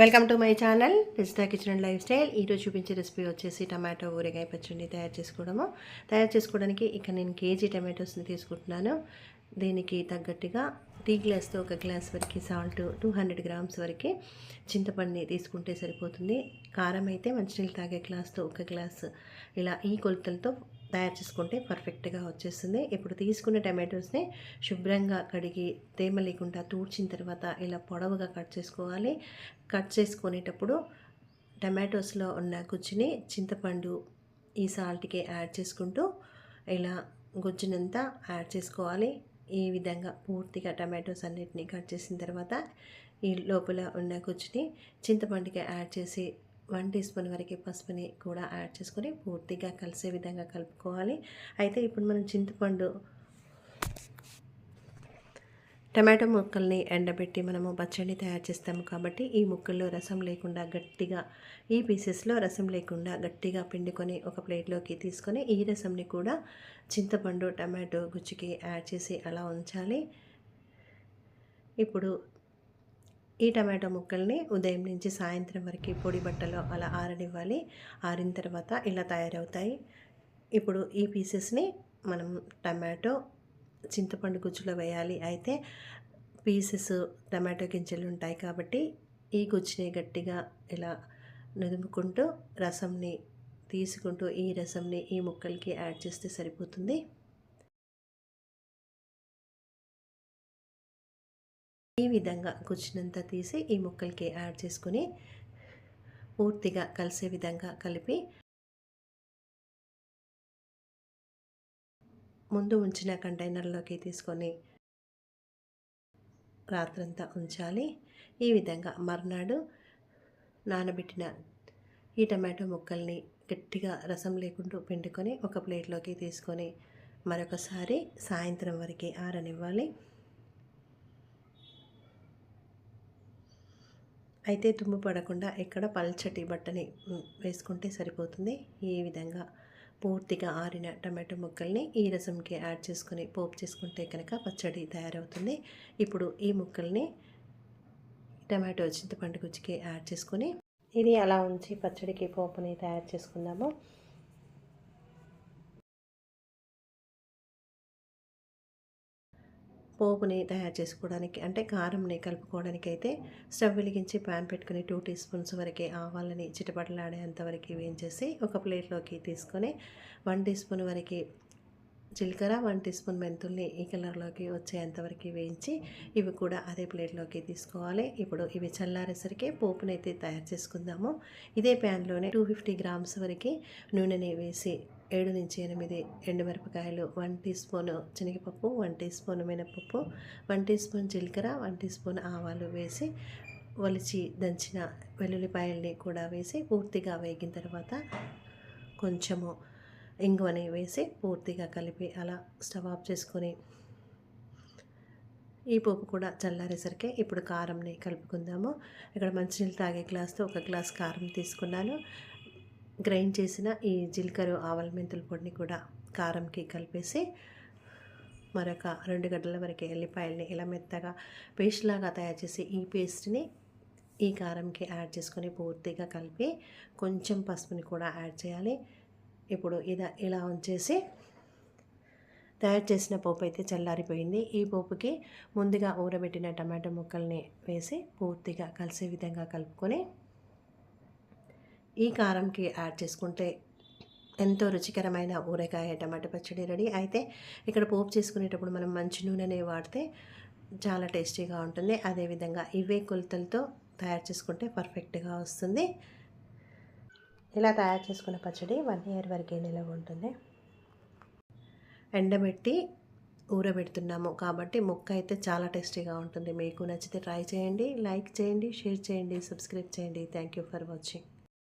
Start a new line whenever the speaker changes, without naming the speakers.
Welcome to my channel pizza kitchen and lifestyle ఈరోజు చూపించే recipe వచ్చేసి టమాటో ఊరగాయ పచ్చడి తయారు చేసుకోవడము. తయారు చేసుకోవడానికి ఇక్కడ నేను కేజీ టమాటోస్ని తీసుకుంటున్నాను. దీనికి తగ్గట్టుగా టీ గ్లాస్తో ఒక గ్లాస్ వరకు సాల్ట్ టూ హండ్రెడ్ గ్రామ్స్ వరకు చింతపండుని తీసుకుంటే సరిపోతుంది. కారం అయితే మంచినీళ్ళు తాగే గ్లాస్తో ఒక గ్లాస్ ఇలా ఈ కొలతలతో తయారు చేసుకుంటే పర్ఫెక్ట్గా వచ్చేస్తుంది. ఇప్పుడు తీసుకున్న టమాటోస్ని శుభ్రంగా కడిగి తేమ లేకుండా తూడ్చిన తర్వాత ఇలా పొడవుగా కట్ చేసుకోవాలి. కట్ చేసుకునేటప్పుడు టమాటోస్లో ఉన్న గుజ్జుని చింతపండు ఈ సాల్ట్కి యాడ్ చేసుకుంటూ ఇలా గుజ్జునంతా యాడ్ చేసుకోవాలి. ఈ విధంగా పూర్తిగా టమాటోస్ అన్నిటిని కట్ చేసిన తర్వాత ఈ లోపల ఉన్న గుజ్జుని చింతపండుకి యాడ్ చేసి వన్ టీ స్పూన్ వరకు పసుపుని కూడా యాడ్ చేసుకొని పూర్తిగా కలిసే విధంగా కలుపుకోవాలి. అయితే ఇప్పుడు మనం చింతపండు టమాటో ముక్కల్ని ఎండబెట్టి మనము పచ్చడిని తయారు చేస్తాము కాబట్టి ఈ ముక్కల్లో రసం లేకుండా గట్టిగా ఈ పీసెస్లో రసం లేకుండా గట్టిగా పిండుకొని ఒక ప్లేట్లోకి తీసుకొని ఈ రసంని కూడా చింతపండు టమాటో గుజ్జుకి యాడ్ చేసి అలా ఉంచాలి. ఇప్పుడు ఈ టమాటో ముక్కల్ని ఉదయం నుంచి సాయంత్రం వరకు పొడి బట్టలో అలా ఆరనివ్వాలి. ఆరిన తర్వాత ఇలా తయారవుతాయి. ఇప్పుడు ఈ పీసెస్ని మనం టమాటో చింతపండు గుజ్జులో వేయాలి. అయితే పీసెస్ టమాటో గింజలు ఉంటాయి కాబట్టి ఈ గుజ్జుని గట్టిగా ఇలా నుదుముకుంటూ రసంని తీసుకుంటూ ఈ రసంని ఈ ముక్కలకి యాడ్ చేస్తే సరిపోతుంది. ఈ విధంగా గుచ్చినంత తీసి ఈ ముక్కలకి యాడ్ చేసుకుని పూర్తిగా కలిసే విధంగా కలిపి ముందు ఉంచిన కంటైనర్లోకి తీసుకొని రాత్రంతా ఉంచాలి. ఈ విధంగా మర్నాడు నానబెట్టిన ఈ టమాటో ముక్కల్ని గట్టిగా రసం లేకుండా పిండుకొని ఒక ప్లేట్లోకి తీసుకొని మరొకసారి సాయంత్రం వరకు ఆరనివ్వాలి. అయితే తుమ్ము పడకుండా ఎక్కడ పల్చటి బట్టని వేసుకుంటే సరిపోతుంది. ఈ విధంగా పూర్తిగా ఆరిన టమాటో ముక్కల్ని ఈ రసంకి యాడ్ చేసుకుని పోపు చేసుకుంటే కనుక పచ్చడి తయారవుతుంది. ఇప్పుడు ఈ ముక్కల్ని టమాటో చింతపండు గుజ్జికి యాడ్ చేసుకొని ఇది అలా ఉంచి పచ్చడికి పోపుని తయారు చేసుకుందాము. పోపుని తయారు చేసుకోవడానికి అంటే కారంని కలుపుకోవడానికి అయితే స్టవ్ వెలిగించి ప్యాన్ పెట్టుకుని టూ టీ స్పూన్స్ వరకు ఆవాలని చిటపటలాడేంత వరకు వేయించేసి ఒక ప్లేట్లోకి తీసుకొని వన్ టీ స్పూన్ వరకు జీలకర్ర వన్ టీ స్పూన్ మెంతుల్ని ఈ కలర్లోకి వచ్చేంతవరకు వేయించి ఇవి కూడా అదే ప్లేట్లోకి తీసుకోవాలి. ఇప్పుడు ఇవి చల్లారేసరికి పోపునైతే తయారు చేసుకుందాము. ఇదే ప్యాన్లోనే టూ ఫిఫ్టీ గ్రామ్స్ వరకు నూనెని వేసి ఏడు నుంచి ఎనిమిది ఎండుమిరపకాయలు వన్ టీ స్పూన్ శనగపప్పు వన్ టీ స్పూన్ మినపప్పు వన్ టీ స్పూన్ జీలకర్ర వన్ టీ స్పూన్ ఆవాలు వేసి ఒలిచి దంచిన వెల్లుల్లిపాయల్ని కూడా వేసి పూర్తిగా వేగిన తర్వాత కొంచెము ఇంగువని వేసి పూర్తిగా కలిపి అలా స్టవ్ ఆఫ్ చేసుకొని ఈ పోపు కూడా చల్లారేసరికి ఇప్పుడు కారంని కలుపుకుందాము. ఇక్కడ మంచినీళ్ళు తాగే గ్లాస్తో ఒక గ్లాస్ కారం తీసుకున్నాను. గ్రైండ్ చేసిన ఈ జీలకర్ర ఆవల మెంతుల పొడిని కూడా కారంకి కలిపేసి మరొక రెండు గడ్డల వరకు ఎల్లిపాయల్ని ఇలా మెత్తగా పేస్ట్ లాగా తయారు చేసి ఈ పేస్ట్ని ఈ కారంకి యాడ్ చేసుకొని పూర్తిగా కలిపి కొంచెం పసుపుని కూడా యాడ్ చేయాలి. ఇప్పుడు ఇదా ఇలా ఉంచేసి తయారు చేసిన పోపు అయితే చల్లారిపోయింది. ఈ పోపుకి ముందుగా ఊరబెట్టిన టమాటో ముక్కల్ని వేసి పూర్తిగా కలిసే విధంగా కలుపుకొని ఈ కారంకి యాడ్ చేసుకుంటే ఎంతో రుచికరమైన ఊరకాయ టమాటా పచ్చడి రెడీ. అయితే ఇక్కడ పోపు చేసుకునేటప్పుడు మనం మంచి నూనెనే వాడితే చాలా టేస్టీగా ఉంటుంది. అదేవిధంగా ఇవే కొలతలతో తయారు చేసుకుంటే పర్ఫెక్ట్గా వస్తుంది. ఇలా తయారు చేసుకున్న పచ్చడి వన్ ఇయర్ వరకే నిలవ ఉంటుంది? ఎండబెట్టి ఊరబెడుతున్నాము కాబట్టి ముక్క అయితే చాలా టేస్టీగా ఉంటుంది. మీకు నచ్చితే ట్రై చేయండి లైక్ చేయండి షేర్ చేయండి సబ్స్క్రైబ్ చేయండి. Thank you for watching.